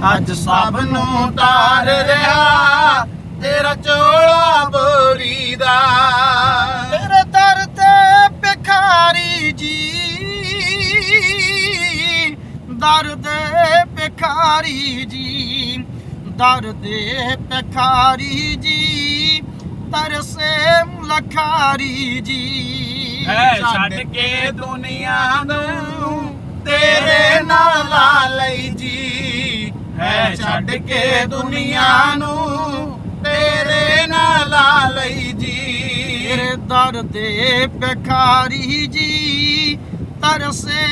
ਅੱਜ ਸਭ ਨੂੰ ਤਾਰ ਰਿਹਾ, ਤੇਰਾ ਚੋਲਾ ਬੋਰੀ ਦਾ। ਤੇਰੇ ਦਰ ਤੇ ਭਿਖਾਰੀ ਜੀ, ਦਰ ਦੇ ਭਿਖਾਰੀ ਜੀ, ਦਰ ਦੇ ਭਿਖਾਰੀ ਜੀ, ਤਰਸੇ ਲਖਾਰੀ ਜੀ। ਛੱਡ ਕੇ ਦੁਨੀਆ ਨੂੰ ਛੱਡ ਕੇ ਦੁਨੀਆ ਨੂੰ ਤੇਰੇ ਨਾਲ ਲਾ ਲਈ ਜੀ। ਤੇਰੇ ਦਰ ਦੇ ਭਿਖਾਰੀ ਜੀ ਤਰਸੇ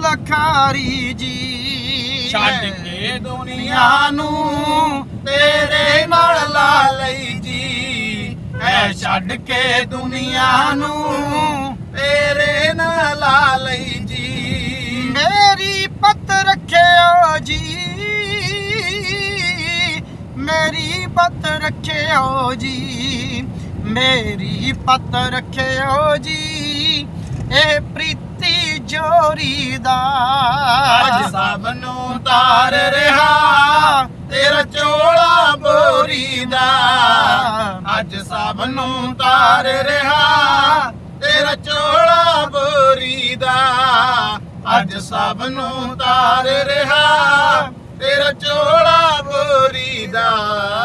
ਲਖਾਰੀ ਜੀ। ਛੱਡ ਕੇ ਦੁਨੀਆ ਨੂੰ ਤੇਰੇ ਨਾਲ ਲਾ ਲਈ ਜੀ। ਐ ਛੱਡ ਕੇ ਦੁਨੀਆ ਨੂੰ ਤੇਰੇ ਨਾਲ ਲਾ ਲਈ ਜੀ। ਮੇਰੀ ਪਤ ਰੱਖਿਓ ਜੀ। ਮੇਰੀ ਪਤ ਰੱਖਿਓ ਜੀ, ਮੇਰੀ ਪਤ ਰੱਖਿਓ ਜੀ ਇਹ ਪ੍ਰੀਤੀ ਜੋਰੀ ਦਾ। ਅੱਜ ਸਭ ਨੂੰ ਤਾਰ ਰਿਹਾ, ਤੇਰਾ ਚੋਲਾ ਬੋਰੀ ਦਾ। ਅੱਜ ਸਭ ਨੂੰ ਤਾਰ ਰਿਹਾ, ਤੇਰਾ ਚੋਲਾ ਬੋਰੀ ਦਾ। ਅੱਜ ਸਭ ਨੂੰ ਤਾਰ ਰਿਹਾ, ਤੇਰਾ ਚੋਲਾ ਬੋਰੀ ਦਾ